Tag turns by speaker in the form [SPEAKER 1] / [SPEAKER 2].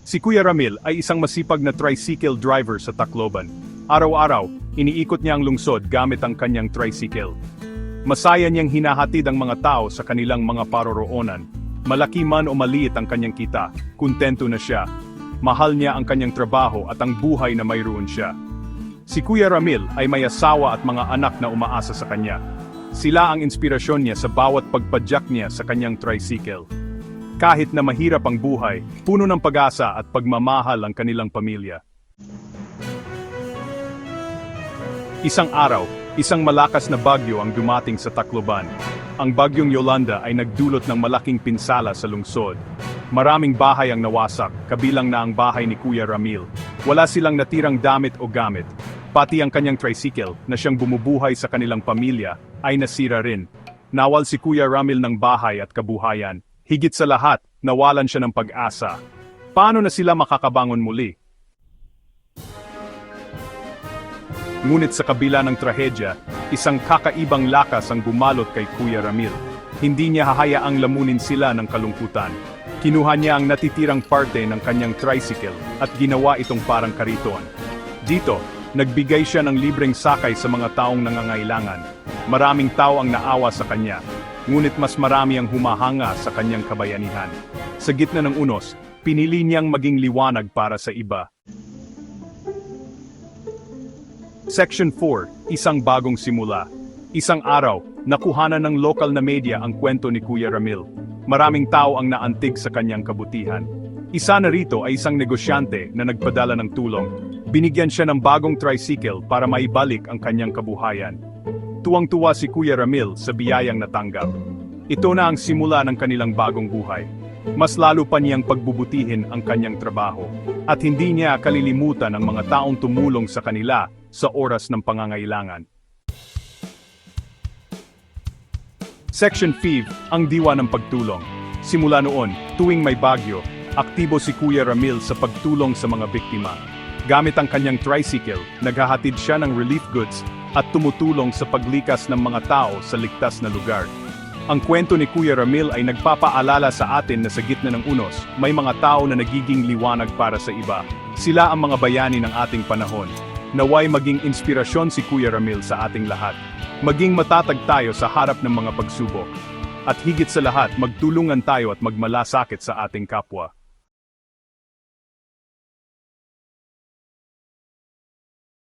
[SPEAKER 1] Si Kuya Ramil ay isang masipag na tricycle driver sa Tacloban. Araw-araw, iniikot niya ang lungsod gamit ang kanyang tricycle. Masaya niyang hinahatid ang mga tao sa kanilang mga paroroonan. Malaki man o maliit ang kanyang kita, kuntento na siya. Mahal niya ang kanyang trabaho at ang buhay na mayroon siya. Si Kuya Ramil ay may asawa at mga anak na umaasa sa kanya. Sila ang inspirasyon niya sa bawat pagpadyak niya sa kanyang tricycle. Kahit na mahirap ang buhay, puno ng pag-asa at pagmamahal ang kanilang pamilya. Isang araw, isang malakas na bagyo ang dumating sa Tacloban. Ang bagyong Yolanda ay nagdulot ng malaking pinsala sa lungsod. Maraming bahay ang nawasak, kabilang na ang bahay ni Kuya Ramil. Wala silang natirang damit o gamit. Pati ang kanyang tricycle, na siyang bumubuhay sa kanilang pamilya, ay nasira rin. Nawal si Kuya Ramil ng bahay at kabuhayan. Higit sa lahat, nawalan siya ng pag-asa. Paano na sila makakabangon muli? Ngunit sa kabila ng trahedya, isang kakaibang lakas ang bumalot kay Kuya Ramil. Hindi niya hahayaang lamunin sila ng kalungkutan. Kinuha niya ang natitirang parte ng kanyang tricycle at ginawa itong parang kariton. Dito, nagbigay siya ng libreng sakay sa mga taong nangangailangan. Maraming tao ang naawa sa kanya, ngunit mas marami ang humahanga sa kanyang kabayanihan. Sa gitna ng unos, pinili niyang maging liwanag para sa iba. Section 4, Isang Bagong Simula. Isang araw, nakuhanan ng lokal na media ang kwento ni Kuya Ramil. Maraming tao ang naantig sa kanyang kabutihan. Isa na rito ay isang negosyante na nagpadala ng tulong. Binigyan siya ng bagong tricycle para maibalik ang kanyang kabuhayan. Tuwang-tuwa si Kuya Ramil sa biyayang natanggap. Ito na ang simula ng kanilang bagong buhay. Mas lalo pa niyang pagbubutihin ang kanyang trabaho. At hindi niya kalilimutan ang mga taong tumulong sa kanila sa oras ng pangangailangan. Section 5, ang diwa ng pagtulong. Simula noon, tuwing may bagyo, aktibo si Kuya Ramil sa pagtulong sa mga biktima. Gamit ang kanyang tricycle, naghahatid siya ng relief goods at tumutulong sa paglikas ng mga tao sa ligtas na lugar. Ang kwento ni Kuya Ramil ay nagpapaalala sa atin na sa gitna ng unos, may mga tao na nagiging liwanag para sa iba. Sila ang mga bayani ng ating panahon. Naway maging inspirasyon si Kuya Ramil sa ating lahat. Maging matatag tayo sa harap ng mga pagsubok. At higit sa lahat, magtulungan tayo at magmalasakit sa ating kapwa.